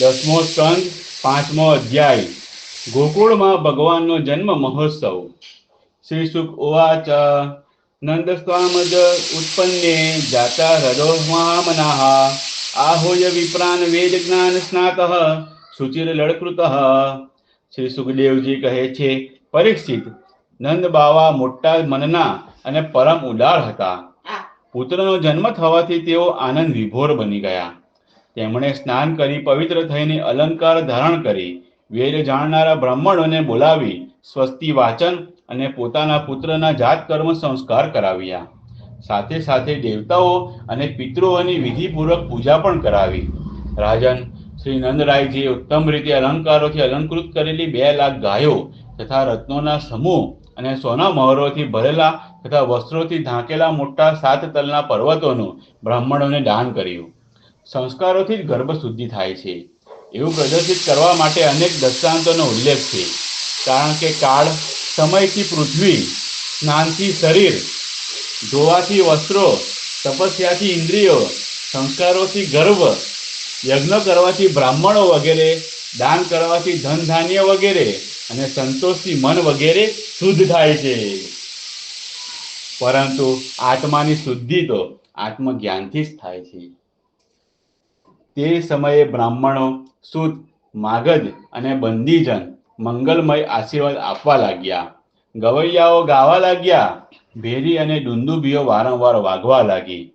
દસમો સ્કંદ પાંચમો અધ્યાય. ગોકુળમાં ભગવાનનો જન્મ મહોત્સવ. શ્રી સુખ ઉવાચ નંદસ્વામજ ઉત્પન્ને જાતા હૃદો મહામનાઃ આહોય વિપ્રાન વેદ જ્ઞાન સ્નાતઃ સુચિર લડકૃત શ્રી સુખદેવજી કહે છે પરીક્ષિત નંદ બાવા મોટા મનના અને પરમ ઉદાર હતા. પુત્રનો જન્મ થવાથી તેઓ આનંદ વિભોર બની ગયા. તેમણે સ્નાન કરી પવિત્ર થઈને અલંકાર ધારણ કરી, વેદ જાણનારા બ્રાહ્મણોને બોલાવી, સ્વસ્તિ વાચન અને પોતાના પુત્રના જાત કર્મ સંસ્કાર કરાવ્યા. સાથે સાથે દેવતાઓ અને પિતૃઓની વિધિપૂર્વક પૂજા પણ કરાવી. રાજન, શ્રી નંદરાયજીએ ઉત્તમ રીતે અલંકારોથી અલંકૃત કરેલી બે લાખ ગાયો તથા રત્નોના સમૂહ અને સોના મહોરોથી ભરેલા તથા વસ્ત્રોથી ઢાંકેલા મોટા સાત તલના પર્વતોનું બ્રાહ્મણોને દાન કર્યું. સંસ્કારોથી જ ગર્ભ શુદ્ધિ થાય છે. એવું પ્રદર્શિત કરવા માટે અનેક દૃષ્ટાંતોનો ઉલ્લેખ છે. કારણ કે કાળ સમયથી પૃથ્વી, સ્નાનથી શરીર, ધોવાથી વસ્ત્રો, તપસ્યાથી ઇન્દ્રિયો, સંસ્કારોથી ગર્વ યજ્ઞ કરવાથી બ્રાહ્મણો વગેરે, દાન કરવાથી ધન ધાન્ય વગેરે અને સંતોષથી મન વગેરે શુદ્ધ થાય છે. પરંતુ આત્માની શુદ્ધિ તો આત્મજ્ઞાનથી જ થાય છે. તે સમયે બ્રાહ્મણો સુત માગધ અને બંદીજન મંગલમય આશીર્વાદ આપવા લાગ્યા. ગવૈયાઓ ગાવા લાગ્યા. ભેરી અને ડુંદુબીઓ વારંવાર વાગવા લાગી.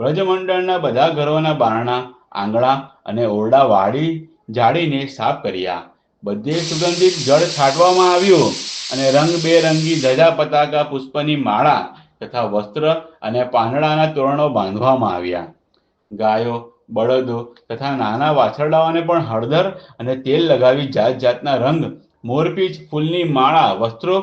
વ્રજમંડળના બધા ઘરોના બારણા આંગણા અને ઓરડા વાળી જાળીને સાફ કર્યા. બધે સુગંધિત જળ છાંટવામાં આવ્યું અને રંગબેરંગી ધજા પતાકા, પુષ્પની માળા તથા વસ્ત્ર અને પાંદડાના તોરણો બાંધવામાં આવ્યા. ગાયો બળદો તથા નાના વાછરડાઓને પણ હળદર અને તેલ લગાવી જાત જાતના રંગ, મોરપીચ, ફૂલની માળા, વસ્ત્રો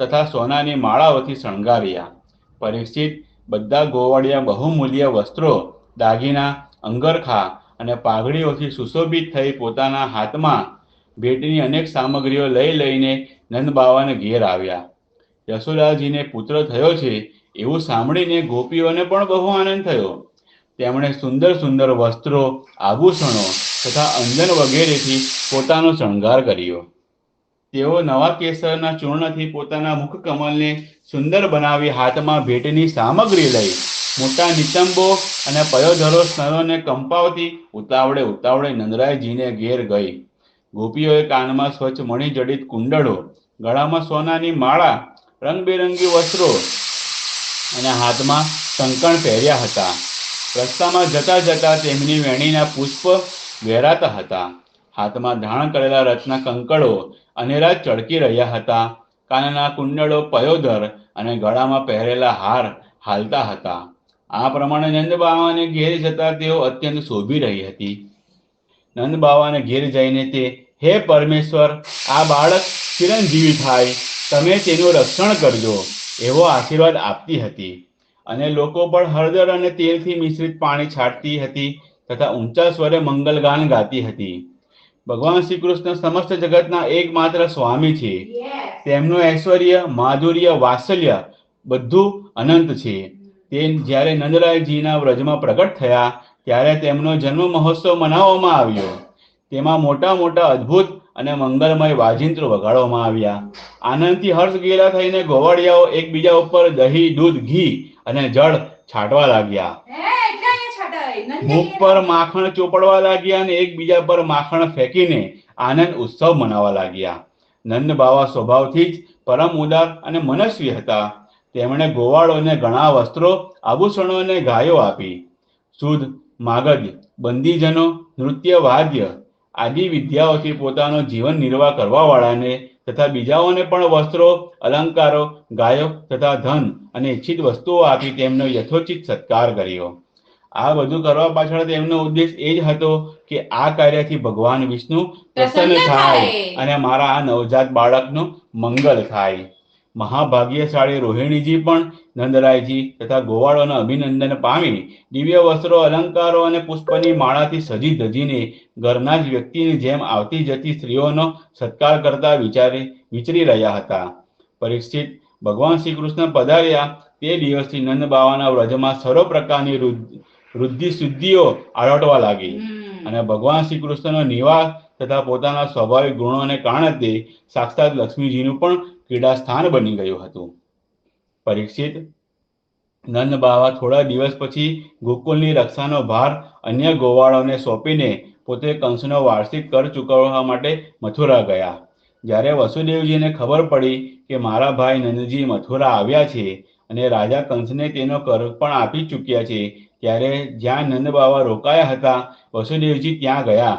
તથા સોનાની માળાઓથી શણગાર્યા. પરીક્ષિત બધા ગોવાળિયા બહુમૂલ્ય વસ્ત્રો, દાગીના, અંગરખા અને પાઘડીઓથી સુશોભિત થઈ પોતાના હાથમાં ભેટની અનેક સામગ્રીઓ લઈ લઈને નંદબાવાને ઘેર આવ્યા. યશોદાજીને પુત્ર થયો છે એવું સાંભળીને ગોપીઓને પણ બહુ આનંદ થયો. તેમણે સુંદર સુંદર વસ્ત્રો, આભૂષણો તથા અંજન વગેરેથી પોતાનો શણગાર કર્યો. તેઓ નવા કેસરના ચૂર્ણથી પોતાના મુખ કમલને સુંદર બનાવી હાથમાં ભેટની સામગ્રી લઈ મોટા નિતંબો અને પયોધરો સ્તરોને કંપાવતી ઉતાવળે ઉતાવળે નંદરાયજીને ઘેર ગઈ. ગોપીઓએ કાનમાં સ્વચ્છ મણિજડિત કુંડળો, ગળામાં સોનાની માળા, રંગબેરંગી વસ્ત્રો અને હાથમાં કંકણ પહેર્યા હતા. રસ્તામાં જતા જતા તેમની વેણીના પુષ્પ વેરાતા હતા. હાથમાં ધારણ કરેલા રથના કંકળો અનેરા ચળકી રહ્યા હતા. કાનના કુંડળો પયોધર અને ગળામાં પહેરેલા હાર હાલતા હતા. આ પ્રમાણે નંદબાવાને ઘેર જતા તેઓ અત્યંત શોભી રહી હતી. નંદબાવાને ઘેર જઈને તે, હે પરમેશ્વર, આ બાળક ચિરંજીવી થાય. તમે તેનું રક્ષણ કરજો. એવો આશીર્વાદ આપતી હતી. અને લોકો પણ હળદર અને તેલથી મિશ્રિત પાણી છાંટતી હતી તથા ઊંચા સ્વરે મંગલગાન ગાતી હતી. ભગવાન શ્રી કૃષ્ણ સમસ્ત જગતના એકમાત્ર સ્વામી છે. તેમનું ઐશ્વર્ય માધુર્ય વાત્સલ્ય બધું અનંત છે. તે જ્યારે નંદરાયજીના વ્રજમાં પ્રગટ થયા ત્યારે તેમનો જન્મ મહોત્સવ મનાવવામાં આવ્યો. તેમાં મોટા મોટા અદ્ભુત અને મંગલમય વાજિંત્રો વગાડવામાં આવ્યા. આનંદથી હર્ષ ગેલા થઈને ગોવાળિયાઓ એકબીજા ઉપર દહીં દૂધ ઘી અને જળ છાંટવા લાગ્યા. મુખ પર માખણ ચોપડવા લાગ્યા અને એકબીજા પર માખણ ફેંકીને આનંદ ઉત્સવ મનાવવા લાગ્યા. નંદ બાવા સ્વભાવથી જ પરમ ઉદાર અને મનસ્વી હતા. તેમણે ગોવાળોને ઘણા વસ્ત્રો આભૂષણો અને ગાયો આપી. સુદ માગજ બંદીજનો નૃત્ય વાદ્ય આદિ વિદ્યાઓથી પોતાનો જીવન નિર્વાહ કરવા વાળાને તથા બીજાઓને પણ વસ્ત્રો અલંકારો ગાયો તથા ધન અને ઈચ્છિત વસ્તુઓ આપી તેમનો યથોચિત સત્કાર કર્યો. આ બધું કરવા પાછળ તેમનો ઉદ્દેશ એ જ હતો કે આ કાર્યથી ભગવાન વિષ્ણુ પ્રસન્ન થાય. અને મારા આ નવજાત બાળકનું મંગલ થાય. મહાભાગ્યશાળી રોહિણીજી પણ નંદરાયજી તથા ગોવાળોના અભિનંદન પામી દિવ્ય વસ્ત્રો અલંકારો અને પુષ્પની માળાથી સજી ધજીને ઘરના જ વ્યક્તિની જેમ આવતી જતી સ્ત્રીઓનો સત્કાર કરતા વિચારી વિચરી રહ્યા હતા. પરીક્ષિત ભગવાન શ્રી કૃષ્ણ પધાર્યા તે દિવસથી નંદ બાવાના વ્રજમાં સર્વ પ્રકારની વૃદ્ધિ શુદ્ધિઓ આળોટવા લાગી. અને ભગવાન શ્રી કૃષ્ણનો નિવાસ તથા પોતાના સ્વાભાવિક ગુણોને કારણે તે સાક્ષાત લક્ષ્મીજીનું પણ ક્રીડા સ્થાન બની ગયું હતું. પરીક્ષિત નંદ બાવા થોડા દિવસ પછી ગોકુલની રક્ષાનો ભાર અન્ય ગોવાળોને સોંપીને પોતે કંસનો વાર્ષિક કર ચૂકવવા માટે મથુરા ગયા. જ્યારે વસુદેવજીને ખબર પડી કે મારા ભાઈ નંદજી મથુરા આવ્યા છે અને રાજા કંસને તેનો કર પણ આપી ચૂક્યા છે, ત્યારે જ્યાં નંદ બાવા રોકાયા હતા, વસુદેવજી ત્યાં ગયા.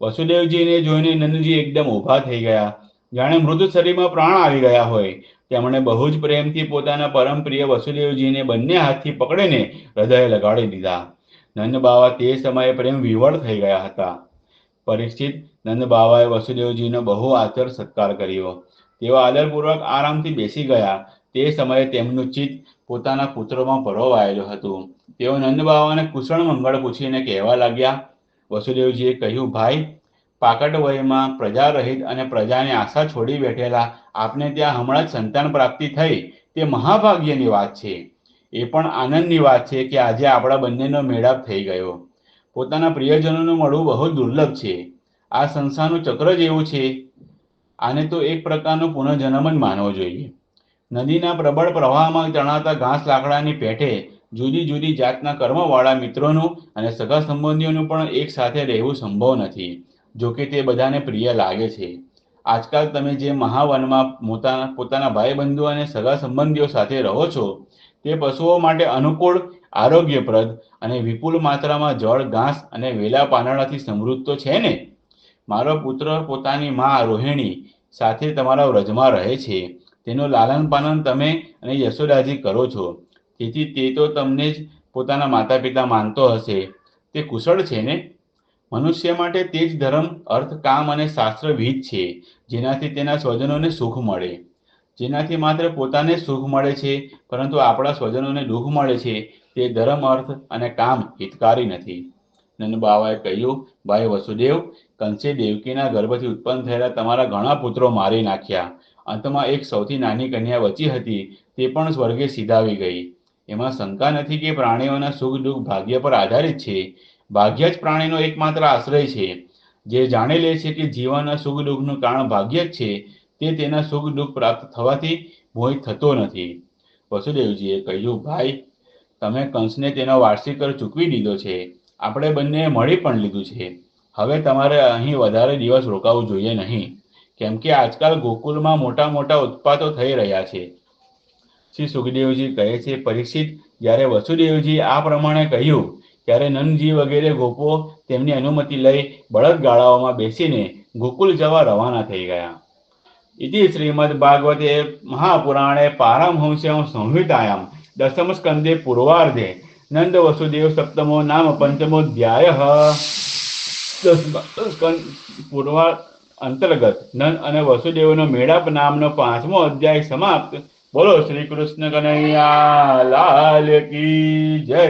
વસુદેવજીને જોઈને નંદજી એકદમ ઊભા થઈ ગયા. જાણે મૃત શરીરમાં પ્રાણ આવી ગયા હોય. તેમણે બહુ જ પ્રેમથી પોતાના પરમ પ્રિય વસુદેવજીને બંને હાથથી પકડીને હૃદય લગાડી દીધા. નંદ બાવા તે સમયે પ્રેમ વિવળ થઈ ગયા હતા. પરિસ્થિત નંદ બાવાએ વસુદેવજીનો બહુ આદર સત્કાર કર્યો. તેઓ આદરપૂર્વક આરામથી બેસી ગયા. તે સમયે તેમનું ચિત્ત પોતાના પુત્રોમાં ભરોવાયેલું હતું. તેઓ નંદ બાવાને કુશળ મંગળ પૂછીને કહેવા લાગ્યા, વસુદેવજીએ કહ્યું, ભાઈ પાકટ વયમાં પ્રજા રહિત અને પ્રજાની આશા છોડી બેઠેલા આપને ત્યાં હમણાં જ સંતાન પ્રાપ્તિ થઈ, તે મહાભાગ્યની વાત છે. એ પણ આનંદની વાત છે કે આજે આપણા બંનેનો મેળાપ થઈ ગયો. પોતાના પ્રિયજનોનું મળવું બહુ દુર્લભ છે. આ સંસારનું ચક્ર જ એવું છે. આને તો એક પ્રકારનો પુનઃજન્મ જ માનવો જોઈએ. નદીના પ્રબળ પ્રવાહમાં તણાતા ઘાસ લાકડાની પેઠે જુદી જુદી જાતના કર્મવાળા મિત્રોનું અને સગા સંબંધીઓનું પણ એક સાથે રહેવું સંભવ નથી. જો કે તે બધાને પ્રિય લાગે છે. આજકાલ તમે જે મહાવનમાં પોતાના પોતાના ભાઈબંધુ અને સગા સંબંધીઓ સાથે રહો છો, તે પશુઓ માટે અનુકૂળ, આરોગ્યપ્રદ અને વિપુલ માત્રામાં જળ, ઘાસ અને વેલા પાંદડાથી સમૃદ્ધ તો છે ને? મારો પુત્ર પોતાની મા રોહિણી સાથે તમારા વ્રજમાં રહે છે. તેનું લાલન પાલન તમે અને યશોદાજી કરો છો. તેથી તે તો તમને જ પોતાના માતા પિતા માનતો હશે. તે કુશળ છે ને? મનુષ્ય માટે તે જ ધર્મ, અર્થ, કામ અને શાસ્ત્ર વિહિત છે, જેનાથી તેના સ્વજનોને સુખ મળે. જેનાથી માત્ર પોતાને સુખ મળે છે, પરંતુ આપણા સ્વજનોને દુઃખ મળે છે, તે ધર્મ, અર્થ અને કામ હિતકારી નથી. નંદબાવાએ કહ્યું, ભાઈ વસુદેવ, કંસે દેવકીના ગર્ભથી ઉત્પન્ન થયેલા તમારા ઘણા પુત્રો મારી નાખ્યા. અંતમાં એક સૌથી નાની કન્યા વચી હતી, તે પણ સ્વર્ગે સીધાવી ગઈ. એમાં શંકા નથી કે પ્રાણીઓના સુખ દુઃખ ભાગ્ય પર આધારિત છે. ભાગ્ય જ પ્રાણીનો એકમાત્ર આશ્રય છે. જે જાણી લે છે કે જીવનના સુખ દુઃખનું કારણ ભાગ્ય જ છે, તે તેના સુખ દુઃખ પ્રાપ્ત થવાથી મોહિત થતો નથી. વસુદેવજીએ કહ્યું, ભાઈ, તમે કંસને તેનો વાર્ષિક કર ચૂકવી દીધો છે. આપણે બંને મળી પણ લીધું છે. હવે તમારે અહીં વધારે દિવસ રોકાવું જોઈએ નહીં. કેમ કે આજકાલ ગોકુલમાં મોટા મોટા ઉત્પાતો થઈ રહ્યા છે. શ્રી સુખદેવજી કહે છે, પરીક્ષિત, જ્યારે વસુદેવજી આ પ્રમાણે કહ્યું ત્યારે નંદજી વગેરે ગોપો તેમની અનુમતિ લઈ બળદ ગાળાઓમાં બેસીને ગોકુલ જવા રવાના થઈ ગયા. ઇતિ શ્રીમદ ભાગવતે મહાપુરાણે પારમહંસ્યામ સંહિતાયામ દસમ સ્કંદે પૂર્વાર્ધે નંદ વસુદેવ સપ્તમો નામ પંચમો ધ્યાય પૂર્વા અંતર્ગત નંદ અને વસુદેવનો મેળાપ નામનો પાંચમો અધ્યાય સમાપ્ત. બોલો શ્રી કૃષ્ણ કનૈયા, લાલ કી જય.